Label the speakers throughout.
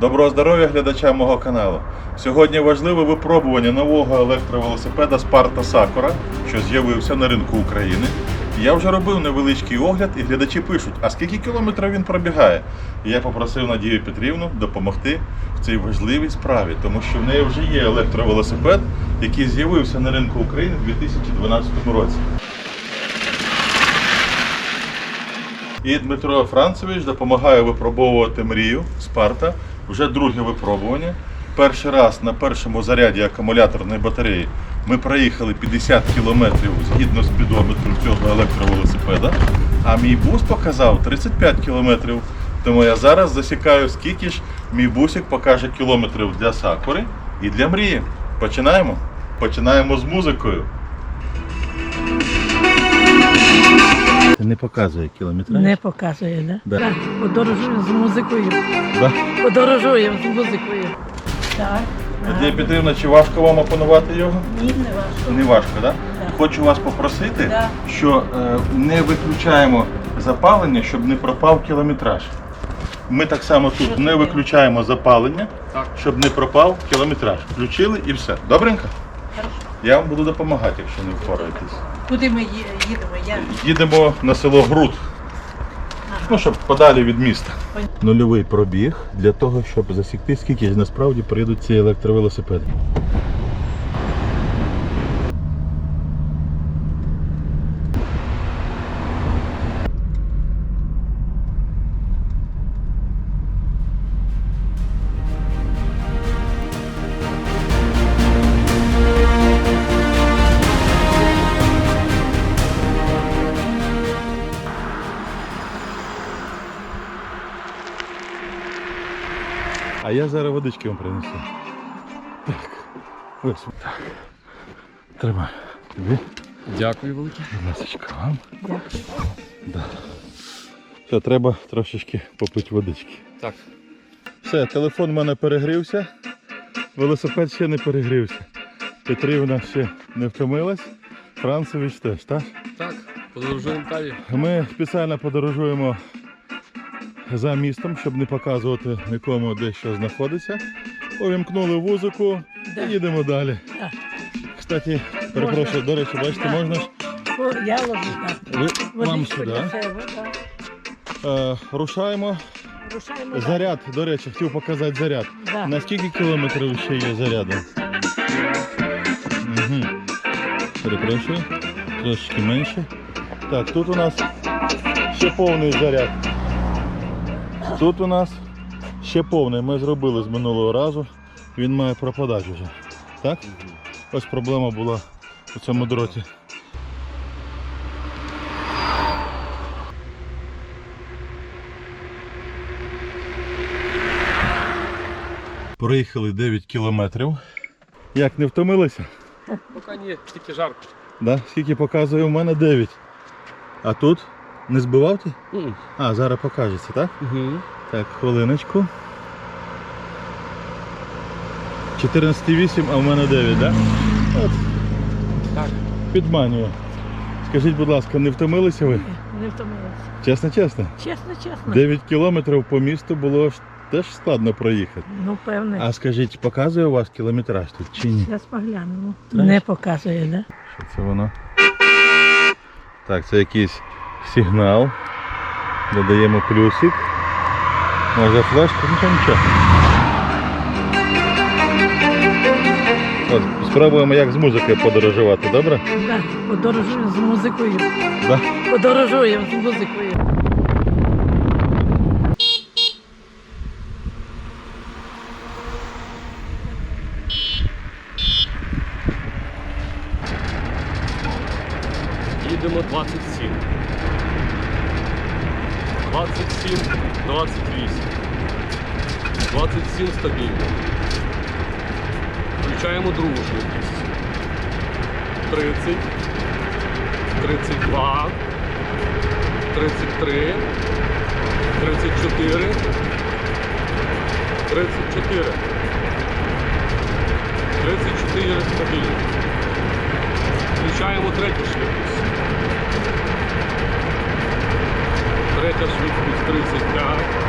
Speaker 1: Доброго здоров'я глядачам мого каналу. Сьогодні важливе випробування нового електровелосипеда Sparta Sakura, що з'явився на ринку України. Я вже робив невеличкий огляд, і глядачі пишуть, а скільки кілометрів він пробігає. Я попросив Надію Петрівну допомогти в цій важливій справі, тому що в неї вже є електровелосипед, який з'явився на ринку України у 2012 році. І Дмитро Францевич допомагає випробовувати мрію Спарта. Вже друге випробування. Перший раз на першому заряді акумуляторної батареї ми проїхали 50 кілометрів згідно з спідометром цього електровелосипеда, а мій бус показав 35 кілометрів. Тому я зараз засікаю, скільки ж мій бусик покаже кілометрів для Сакури і для мрії. Починаємо? Починаємо з музикою. Це не показує кілометраж?
Speaker 2: Не показує, да?
Speaker 1: Да.
Speaker 2: Так, подорожуємо з музикою.
Speaker 1: Да?
Speaker 2: Подорожуємо з музикою. Так.
Speaker 1: Надія Петрівна, чи важко вам опанувати його?
Speaker 2: Ні, не важко.
Speaker 1: Не важко, так? Да?
Speaker 2: Да.
Speaker 1: Хочу вас попросити,
Speaker 2: Да.
Speaker 1: що е, не виключаємо запалення, щоб не пропав кілометраж. Ми так само тут не виключаємо запалення, щоб не пропав кілометраж. Включили і все. Добренько?
Speaker 2: Хорошо.
Speaker 1: Я вам буду допомагати, якщо не впораєтесь.
Speaker 2: Куди ми їдемо? Я...
Speaker 1: Їдемо на село Груд. Ну, щоб подалі від міста. Нульовий пробіг для того, щоб засікти, скільки ж насправді приїдуть ці електровелосипеди. Я зараз водички вам принесу. Так. Ось так. Тримай. Тобі.
Speaker 3: Дякую велике.
Speaker 1: Ласочка, вам.
Speaker 2: Дякую.
Speaker 1: Да. Все, треба трошечки попити водички.
Speaker 3: Так.
Speaker 1: Все, телефон в мене перегрівся. Велосипед ще не перегрівся. Петрівна ще не втомилась. Францевич теж, так?
Speaker 3: Так, подорожуємо далі.
Speaker 1: Ми спеціально подорожуємо за містом, щоб не показувати нікому, де що знаходиться. Увімкнули музику
Speaker 2: Да.
Speaker 1: і їдемо далі.
Speaker 2: Так.
Speaker 1: Кстати, перепрошую, до речі, бачите,
Speaker 2: Да.
Speaker 1: можна ж
Speaker 2: Я ложу, так.
Speaker 1: ви, вам сюди.
Speaker 2: так.
Speaker 1: Е, рушаємо.
Speaker 2: Рушаємо.
Speaker 1: Заряд, до речі, хотів показати заряд.
Speaker 2: Да.
Speaker 1: На скільки кілометрів ще є заряду? Угу. Перепрошую, трошечки менше. Так, тут у нас ще повний заряд. Тут у нас ще повний. Ми зробили з минулого разу. Він має пропадати вже. Так? Ось проблема була у цьому дроті. Проїхали 9 кілометрів. Як не втомилися?
Speaker 3: Поки ні, тільки жарко.
Speaker 1: Да? Скільки показує, у мене 9. А тут не збивав ти? А, зараз покажеться, так? Так, хвилиночку. 14,8, а в мене 9, так? От,
Speaker 3: Так.
Speaker 1: підманюю. Скажіть, будь ласка, не втомилися ви?
Speaker 2: Не втомилася.
Speaker 1: Чесно, чесно.
Speaker 2: Чесно, чесно.
Speaker 1: 9 кілометрів по місту було ж теж складно проїхати.
Speaker 2: Ну, певне.
Speaker 1: А скажіть, показує у вас кілометраж тут чи ні?
Speaker 2: Зараз поглянемо.
Speaker 1: Так.
Speaker 2: Не показує, да?
Speaker 1: Що це воно? Так, це якийсь сигнал. Додаємо плюсик. Може флешку, нічого нічого. От, спробуємо як з музикою подорожувати, добре?
Speaker 2: Да. Подорожуємо з музикою.
Speaker 1: Да?
Speaker 2: Подорожуємо з музикою.
Speaker 3: Включаємо другу швидкість. 30, 32, 33, 34, 34. 34 стабільно. Включаємо третю швидкість. Третя швидкість 35.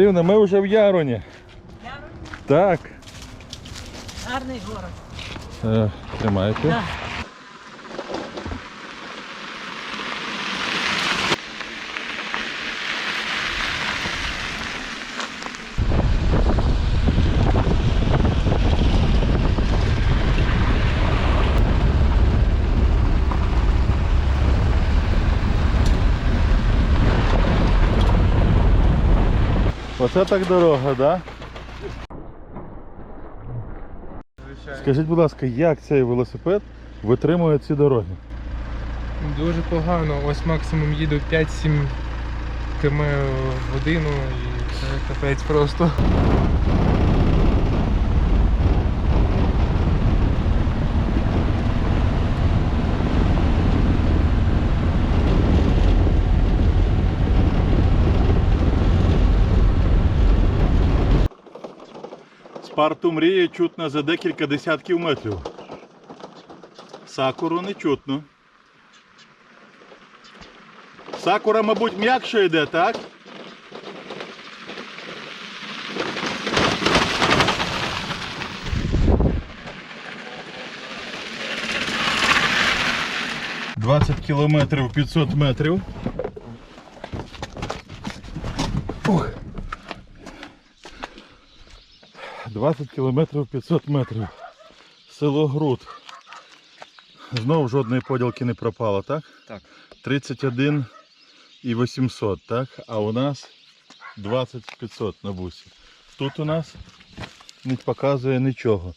Speaker 1: Дрівна, ми вже в Яроні. Так.
Speaker 2: Гарний город.
Speaker 1: Е, тримайте.
Speaker 2: Да.
Speaker 1: Оце так дорога, да? Скажіть, будь ласка, як цей велосипед витримує ці дороги?
Speaker 4: Дуже погано. Ось максимум їду 5-7 км в годину і це капець просто.
Speaker 1: Спарту мріє чутно за декілька десятків метрів. Сакуру не чутно. Сакура, мабуть, м'якше йде, так? Двадцять кілометрів 500 метрів. 20 кілометрів 500 метрів. Село Груд. Знову жодної поділки не пропало, так?
Speaker 4: Так.
Speaker 1: 31 і 800, так? А у нас 20 500 на бусі. Тут у нас не показує нічого.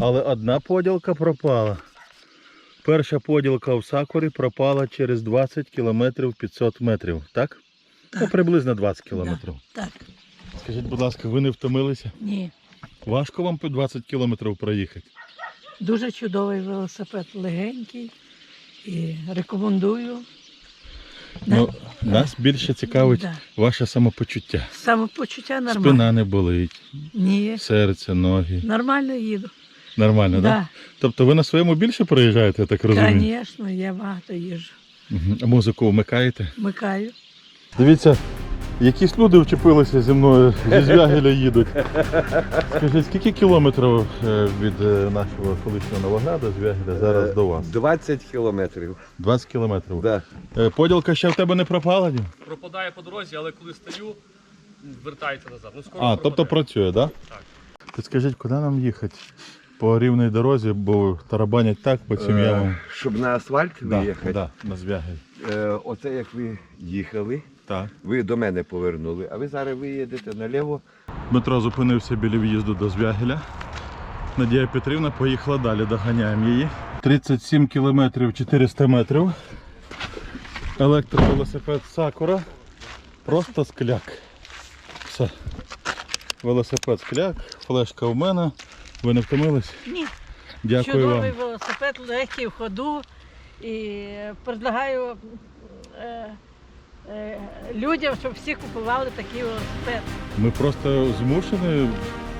Speaker 1: Але одна поділка пропала. Перша поділка в Сакурі пропала через 20 кілометрів 500 метрів, так? Ну, приблизно 20 кілометрів.
Speaker 2: Так.
Speaker 1: Скажіть, будь ласка, ви не втомилися?
Speaker 2: Ні.
Speaker 1: Важко вам по 20 кілометрів проїхати?
Speaker 2: Дуже чудовий велосипед, легенький. І рекомендую.
Speaker 1: Ну, нас більше цікавить
Speaker 2: Да.
Speaker 1: ваше самопочуття.
Speaker 2: Самопочуття нормальне.
Speaker 1: Спина не болить,
Speaker 2: Ні.
Speaker 1: серце, ноги.
Speaker 2: Нормально їду.
Speaker 1: Нормально, так? Да.
Speaker 2: Да.
Speaker 1: Тобто ви на своєму більше проїжджаєте, я так розумію?
Speaker 2: Звісно, я багато їжджу.
Speaker 1: Мгм. А музику вмикаєте?
Speaker 2: Вмикаю.
Speaker 1: Дивіться, якісь люди вчепилися зі мною, зі звягеля їдуть. Скажіть, скільки кілометрів е, від е, нашого колишнього Новограда, звягеля, зараз до вас?
Speaker 5: 20 кілометрів.
Speaker 1: 20 кілометрів.
Speaker 5: Да.
Speaker 1: Е, Поділка ще в тебе не пропала? ні?
Speaker 3: Пропадає по дорозі, але коли стою, вертається назад. Ну, скоро
Speaker 1: А, тобто
Speaker 3: пропадає.
Speaker 1: працює, так?
Speaker 3: Так.
Speaker 1: Підскажіть, куди нам їхати? По рівній дорозі, бо тарабанять так по цим
Speaker 5: Е,
Speaker 1: ямам.
Speaker 5: Щоб на асфальт
Speaker 1: Да,
Speaker 5: виїхати,
Speaker 1: да, на звягель.
Speaker 5: е, оце як ви їхали,
Speaker 1: Так.
Speaker 5: ви до мене повернули, а ви зараз виїдете наліво.
Speaker 1: Дмитро зупинився біля в'їзду до Звягеля. Надія Петрівна поїхала далі, доганяємо її. 37 кілометрів 400 метрів. Електровелосипед Сакура. Просто скляк. Все. Велосипед скляк, флешка в мене. Ви не втомились?
Speaker 2: Ні.
Speaker 1: Дякую вам.
Speaker 2: Чудовий велосипед, легкий в ходу. І предлагаю е, людям, щоб всі купували такий велосипед.
Speaker 1: Ми просто змушені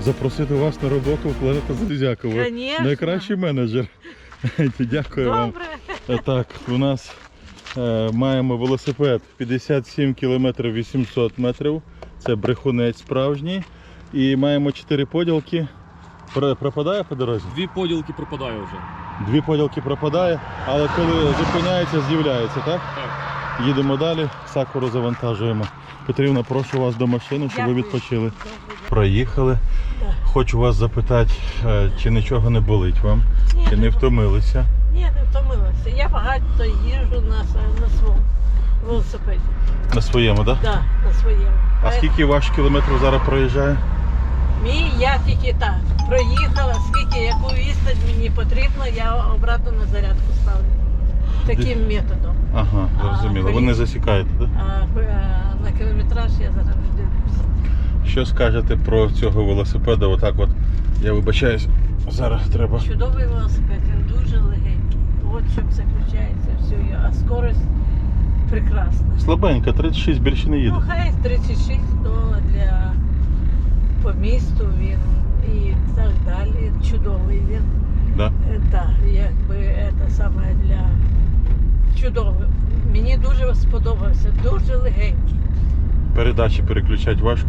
Speaker 1: запросити вас на роботу в планета
Speaker 2: Конечно.
Speaker 1: найкращий менеджер. Дякую вам.
Speaker 2: Добре.
Speaker 1: Е, Так, у нас е, маємо велосипед 57 км 800 метрів. Це брехунець справжній. І маємо 4 поділки. Про- Пропадає по дорозі?
Speaker 3: Дві поділки пропадає вже.
Speaker 1: Дві поділки пропадає, але коли зупиняється, з'являється, так?
Speaker 3: Так.
Speaker 1: Їдемо далі, сакуру завантажуємо. Петрівна, прошу вас до машини, щоб ви відпочили. Проїхали. Хочу вас запитати, е, чи нічого не болить вам,
Speaker 2: Ні,
Speaker 1: чи не втомилися.
Speaker 2: Ні, не втомилася. Я багато їжджу на, с- на своєму велосипеді.
Speaker 1: На своєму, так? Да?
Speaker 2: Да, на своєму.
Speaker 1: А
Speaker 2: Е,
Speaker 1: скільки ваш кілометрів зараз проїжджає?
Speaker 2: Мій я тільки так проїхала, скільки яку відстань мені потрібно, я обратно на зарядку ставлю. Таким методом.
Speaker 1: Ага, зрозуміло. Ви не засікаєте, так?
Speaker 2: А е, на кілометраж я зараз дивлюся.
Speaker 1: Що скажете про цього велосипеда? Отак от. Я вибачаюсь, зараз треба.
Speaker 2: Чудовий велосипед, він дуже легенький. От чому заключається все. А скорость прекрасна.
Speaker 1: Слабенько, 36 більше не їде.
Speaker 2: Ну, хай 36, то для по місту він і так далі. Чудовий він.
Speaker 1: Да?
Speaker 2: Е, Так, якби це саме для чудовий. Мені дуже сподобався, дуже легенький.
Speaker 1: Передачі переключати важко.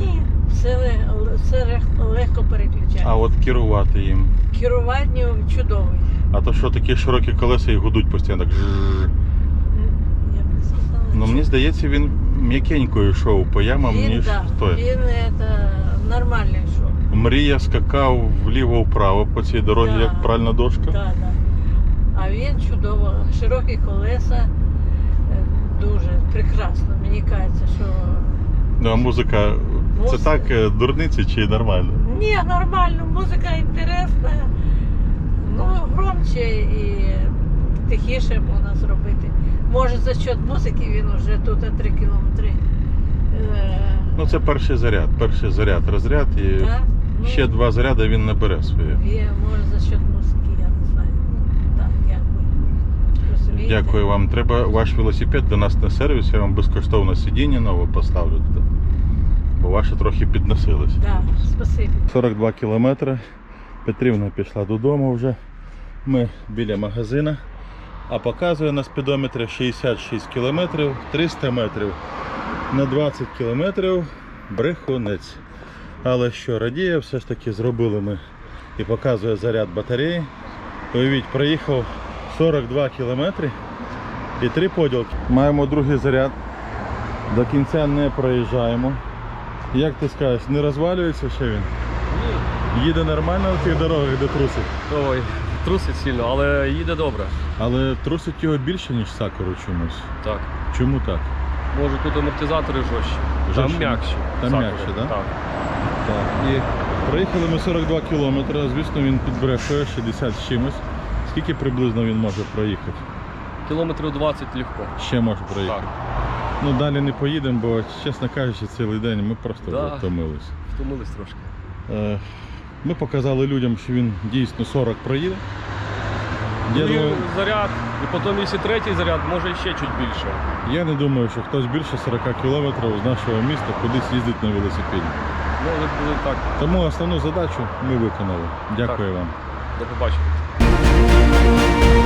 Speaker 2: Ні, все, все легко переключається.
Speaker 1: А от керувати їм.
Speaker 2: Керування чудовий.
Speaker 1: А то що такі широкі колеса і гудуть постійно. Так.
Speaker 2: Я б не сказала.
Speaker 1: Ну мені здається, він м'якенько йшов по ямам,
Speaker 2: він,
Speaker 1: ніж
Speaker 2: да,
Speaker 1: той.
Speaker 2: він це, нормальний йшов.
Speaker 1: Мрія скакав вліво-вправо по цій дорозі,
Speaker 2: Да.
Speaker 1: як пральна дошка.
Speaker 2: Да, да. А він чудово, широкі колеса, е, дуже прекрасно. Мені кажеться, що
Speaker 1: Ну а музика це так е, дурниці чи нормально?
Speaker 2: ні, нормально, музика інтересна, ну громче і тихіше можна зробити. Може за счет музики він вже тут 3 кілометри. Е,
Speaker 1: Ну це перший заряд, перший заряд, розряд і
Speaker 2: так? Ну,
Speaker 1: ще два заряди він набере своє.
Speaker 2: Є, може за счет музики, я не знаю. Ну, так, якби. Розумієте?
Speaker 1: Дякую вам. Треба ваш велосипед до нас на сервіс, я вам безкоштовно сидіння нове поставлю туди. Бо ваше трохи підносилось.
Speaker 2: Так, спасибі.
Speaker 1: 42 кілометри. Петрівна пішла додому вже. Ми біля магазина. А показує на спідометрі 66 кілометрів, 300 метрів на 20 кілометрів брехунець. Але що радіє, все ж таки зробили ми і показує заряд батареї. Уявіть, проїхав 42 кілометри і три поділки. Маємо другий заряд. До кінця не проїжджаємо. Як ти скажеш, не розвалюється ще він? Ні. Їде нормально на тих дорогах, де трусить.
Speaker 3: Ой, трусить сильно, але їде добре.
Speaker 1: Але трусить його більше, ніж сакуру чомусь.
Speaker 3: Так.
Speaker 1: Чому так?
Speaker 3: Може тут амортизатори. Жорстчі? Там м'якші.
Speaker 1: Там
Speaker 3: Сакури.
Speaker 1: м'якші, да?
Speaker 3: Так.
Speaker 1: Так. І проїхали ми 42 кілометри. Звісно, він підбрехує 60 з чимось. Скільки приблизно він може проїхати?
Speaker 3: Кілометрів 20 легко.
Speaker 1: Ще може проїхати.
Speaker 3: Так.
Speaker 1: Ну далі не поїдемо, бо, чесно кажучи, цілий день ми просто
Speaker 3: Да.
Speaker 1: втомились.
Speaker 3: Втомились трошки.
Speaker 1: Е, Ми показали людям, що він дійсно 40 проїде. Я
Speaker 3: І
Speaker 1: думаю,
Speaker 3: заряд, і потім, якщо третій заряд, може ще чуть більше.
Speaker 1: Я не думаю, що хтось більше 40 кілометрів з нашого міста кудись їздить на велосипеді.
Speaker 3: Може буде так.
Speaker 1: Тому основну задачу ми виконали. Дякую вам.
Speaker 3: До побачення. Thank you.